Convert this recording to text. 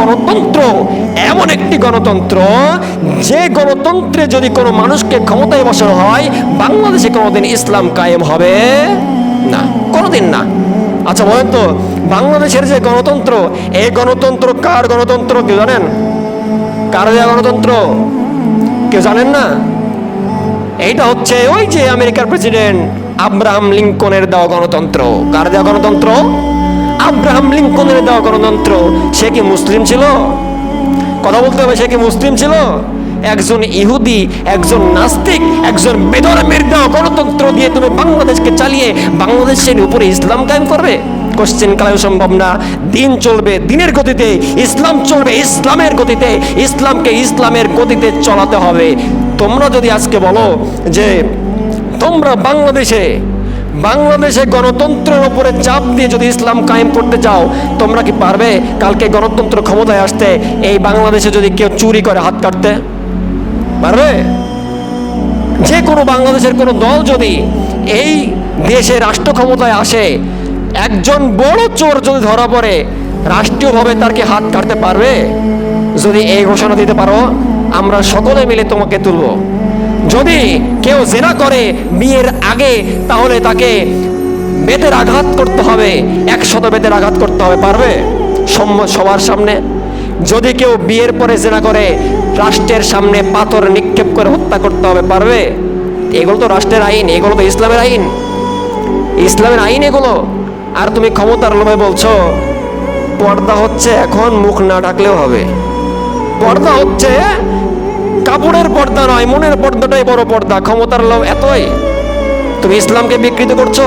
গণতন্ত্র, এমন একটি গণতন্ত্র যে গণতন্ত্রে যদি কোনো মানুষকে ক্ষমতায় বসানো হয়, বাংলাদেশে কোনোদিন ইসলাম কায়েম হবে না। কোনোদিন না। আচ্ছা বলেন তো, বাংলাদেশের যে গণতন্ত্র, এই গণতন্ত্র কার গণতন্ত্র, কেউ জানেন? কার দেওয়া গণতন্ত্র? কেউ জানেন না? এইটা হচ্ছে ওই যে আমেরিকার প্রেসিডেন্ট আব্রাহাম লিঙ্কনের দেওয়া গণতন্ত্র। কার দেওয়া গণতন্ত্র? আব্রাহাম লিঙ্কনের দেওয়া গণতন্ত্র, সে কি মুসলিম ছিল? কথা বলতে হবে, সে কি মুসলিম ছিল? একজন ইহুদি, একজন নাস্তিক, একজন বেদরমের দেওয়া গণতন্ত্র দিয়ে তুমি বাংলাদেশকে চালিয়ে বাংলাদেশের উপরে ইসলাম কায়েম করবে? কোশ্চেন কালেও সম্ভব না। দিন চলবে দিনের গতিতে, ইসলাম চলবে ইসলামের গতিতে। ইসলামকে ইসলামের গতিতে চলাতে হবে। তোমরা যদি আজকে বলো যে, তোমরা বাংলাদেশে বাংলাদেশে গণতন্ত্রের উপরে চাপ দিয়ে যদি ইসলাম কায়েম করতে চাও তোমরা কি পারবে? কালকে গণতন্ত্র ক্ষমতায় আসতে, এই বাংলাদেশে যদি কেউ চুরি করে হাত কাটতে? পারবে? যে কোনো বাংলাদেশের কোনো দল যদি এই দেশে রাষ্ট্র ক্ষমতায় আসে, একজন বড় চোর যদি ধরা পড়ে, রাষ্ট্রীয়ভাবে তার কি হাত কাটতে পারবে? যদি এই ঘোষণা দিতে পারো, আমরা সকলে মিলে তোমাকে তুলব। যদি কেউ জেনা করে বিয়ের আগে, তাহলে তাকে বেতের আঘাত করতে হবে, একশত বেতের আঘাত করতে হবে, পারবে? সবার সামনে। যদি কেউ বিয়ের পরে জেনা করে, রাষ্ট্রের সামনে পাথর নিক্ষেপ করে হত্যা করতে হবে, পারবে? এগুলো তো রাষ্ট্রের আইন, এগুলো তো ইসলামের আইন। ইসলামের আইন এগুলো। আর তুমি ক্ষমতার লোভে বলছো, পর্দা হচ্ছে এখন মুখ না ঢাকলেও হবে। পর্দা হচ্ছে কাপড়ের পর্দা নয় মনের পর্দাটাই বড় পর্দা। ক্ষমতার লোভ এতই। তুমি ইসলামকে বিকৃত করছ?